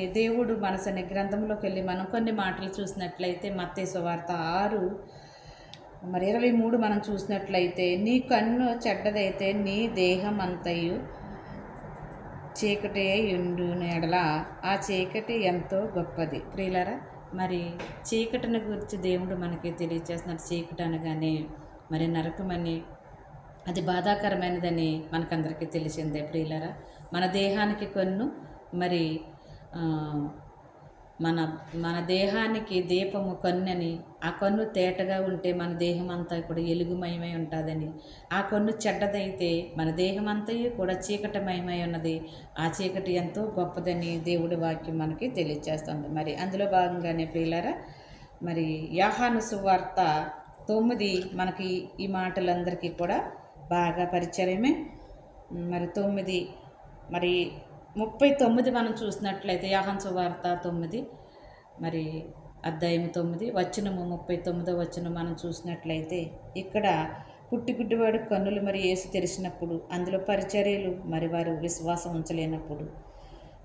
మరి దేవుడు మనసనే గ్రంథంలోకి వెళ్ళి మనం కొన్ని మాటలు చూసినట్లయితే మత్తే వార్త ఆరు మరి ఇరవై మూడు మనం చూసినట్లయితే నీ కన్ను చెడ్డదైతే నీ దేహం అంతయు చీకటి ఉండు ఎడల. ఆ చీకటి ఎంతో గొప్పది. ప్రియులరా మరి చీకటిని గురించి దేవుడు మనకి తెలియచేస్తున్నారు చీకటి అనగానే మరి నరకమని అది బాధాకరమైనదని మనకందరికీ తెలిసిందే ప్రియులరా. మన దేహానికి కొన్ను మరి మన మన దేహానికి దీపము కన్నుని ఆ కన్ను తేటగా ఉంటే మన దేహం అంతా కూడా ఎలుగుమయమై ఉంటుందని ఆ కన్ను చెడ్డదైతే మన దేహం అంతా కూడా చీకటమయమై ఉన్నది. ఆ చీకటి ఎంతో గొప్పదని దేవుడి వాక్యం మనకి తెలియజేస్తుంది మరి అందులో భాగంగానే ప్రియులారా మరి యాహాను సువార్త తొమ్మిది మనకి ఈ మాటలందరికీ కూడా బాగా పరిచయమే. మరి తొమ్మిది మరి ముప్పై తొమ్మిది మనం చూసినట్లయితే యాహన్ వార్త తొమ్మిది మరి అధ్యాయం తొమ్మిది వచనము ముప్పై తొమ్మిదో వచ్చిన మనం చూసినట్లయితే ఇక్కడ పుట్టి గుడ్డివాడు కన్నులు మరి ఏసు తెరిచినప్పుడు అందులో పరిచర్యలు మరి వారు విశ్వాసం ఉంచలేనప్పుడు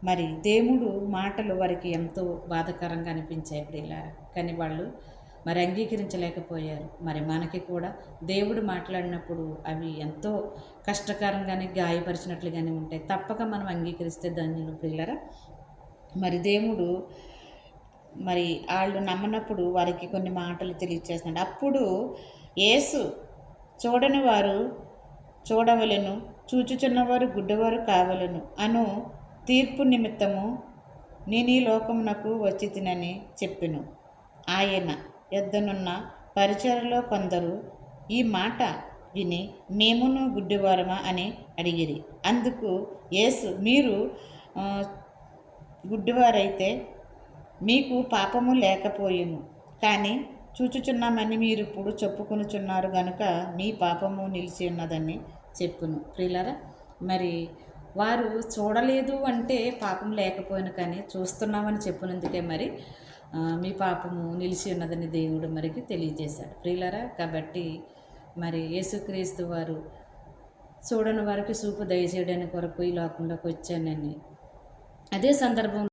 మరి దేవుడు మాటలు వారికి ఎంతో బాధకరంగా అనిపించాయి ప్రియులారా. కానీ వాళ్ళు మరి అంగీకరించలేకపోయారు. మరి మనకి కూడా దేవుడు మాట్లాడినప్పుడు అవి ఎంతో కష్టకరంగానే గాయపరిచినట్లుగానే ఉంటాయి. తప్పక మనం అంగీకరిస్తే ధన్యులు పిల్లరా మరి దేవుడు మరి వాళ్ళు నమ్మనప్పుడు వారికి కొన్ని మాటలు తెలియచేస్తున్నాడు అప్పుడు యేసు చూడని వారు చూడవలెను చూచుచున్నవారు గుడ్డవారు కావలను అను తీర్పు నిమిత్తము నేను ఈ లోకమునకు వచ్చి తినని చెప్పెను. ఆయన ఎద్దనున్న పరిచయలో కొందరు ఈ మాట విని మేమును గుడ్డివారమా? అని అడిగిరి. అందుకు యేసు మీరు గుడ్డివారైతే మీకు పాపము లేకపోయేను. కానీ చూచుచున్నామని మీరు ఇప్పుడు చెప్పుకొనుచున్నారు గనుక మీ పాపము నిలిచి ఉన్నదని చెప్పును. ప్రియులరా మరి వారు చూడలేదు అంటే పాపం లేకపోయిన కానీ చూస్తున్నామని చెప్పినందుకే మరి మీ పాపము నిలిచి ఉన్నదని దేవుడు మరికి తెలియజేశాడు. ప్రియులరా కాబట్టి మరి యేసుక్రీస్తు వారు చూడని వారికి చూపు దయచేయడానికి కొరకు ఈ లోకంలోకి వచ్చానని. అదే సందర్భం